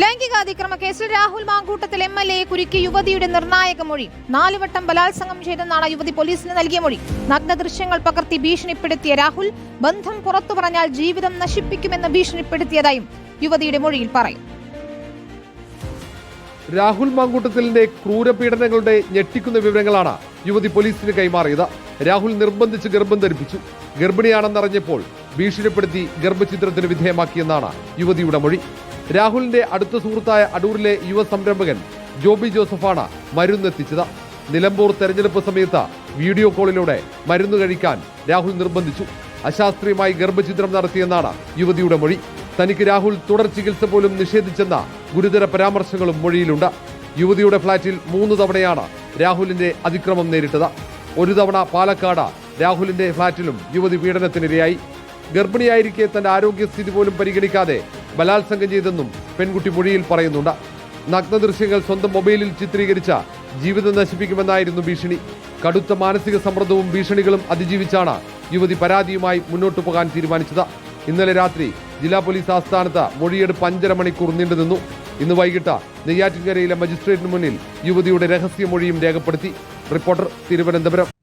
ലൈംഗികാതിക്രമ കേസിൽ Rahul Mamkootathil M L A കുരുക്കി യുവതിയുടെ നിർണായക മൊഴി. നാലുവട്ടം ബലാത്സംഗം ചെയ്തെന്നാണ് യുവതി പോലീസിന് നൽകിയ മൊഴി. നഗ്ന ദൃശ്യങ്ങൾ പകർത്തി ഭീഷണിപ്പെടുത്തിയ രാഹുൽ ബന്ധം പുറത്തു പറഞ്ഞാൽ ജീവിതം നശിപ്പിക്കുമെന്ന് ഭീഷണിപ്പെടുത്തിയതായും യുവതിയുടെ മൊഴിയിൽ പറയും. രാഹുൽ മാങ്കൂട്ടത്തിലിന്റെ ക്രൂരപീഡനങ്ങളുടെ ഞെട്ടിക്കുന്ന വിവരങ്ങളാണ് യുവതി പോലീസിന് കൈമാറിയത്. രാഹുൽ നിർബന്ധിച്ച് ഗർഭം ധരിപ്പിച്ചു. ഗർഭിണിയാണെന്നറിഞ്ഞപ്പോൾ ഭീഷണിപ്പെടുത്തി ഗർഭചിത്രത്തിന് വിധേയമാക്കിയെന്നാണ് യുവതിയുടെ മൊഴി. രാഹുലിന്റെ അടുത്ത സുഹൃത്തായ അടൂരിലെ യുവ സംരംഭകൻ ജോബി ജോസഫാണ് മരുന്നെത്തിച്ചത്. നിലമ്പൂർ തെരഞ്ഞെടുപ്പ് സമയത്ത് വീഡിയോ കോളിലൂടെ മരുന്ന് കഴിക്കാൻ രാഹുൽ നിർബന്ധിച്ചു. അശാസ്ത്രീയമായി ഗർഭചിത്രം നടത്തിയെന്നാണ് യുവതിയുടെ മൊഴി. തനിക്ക് രാഹുൽ തുടർ ചികിത്സ പോലും നിഷേധിച്ചെന്ന ഗുരുതര പരാമർശങ്ങളും മൊഴിയിലുണ്ട്. യുവതിയുടെ ഫ്ളാറ്റിൽ മൂന്ന് തവണയാണ് രാഹുലിന്റെ അതിക്രമം നേരിട്ടത്. ഒരു തവണ പാലക്കാട് രാഹുലിന്റെ ഫ്ളാറ്റിലും യുവതി പീഡനത്തിനിരയായി. ഗർഭിണിയായിരിക്കെ തന്റെ ആരോഗ്യസ്ഥിതി പോലും പരിഗണിക്കാതെ ബലാത്സംഗം ചെയ്തെന്നും പെൺകുട്ടി മൊഴിയിൽ പറയുന്നുണ്ട്. നഗ്ന ദൃശ്യങ്ങൾ സ്വന്തം മൊബൈലിൽ ചിത്രീകരിച്ച ജീവിതം നശിപ്പിക്കുമെന്നായിരുന്നു ഭീഷണി. കടുത്ത മാനസിക സമ്മർദ്ദവും ഭീഷണികളും അതിജീവിച്ചാണ് യുവതി പരാതിയുമായി മുന്നോട്ടു പോകാൻ തീരുമാനിച്ചത്. ഇന്നലെ രാത്രി ജില്ലാ പോലീസ് ആസ്ഥാനത്ത് മൊഴിയെടുപ്പ് അഞ്ചര മണിക്കൂർ നീണ്ടുനിന്നു ഇന്ന് വൈകിട്ട് നെയ്യാറ്റിൻകരയിലെ മജിസ്ട്രേറ്റിന് മുന്നിൽ യുവതിയുടെ രഹസ്യ മൊഴിയും രേഖപ്പെടുത്തി. റിപ്പോർട്ടർ തിരുവനന്തപുരം.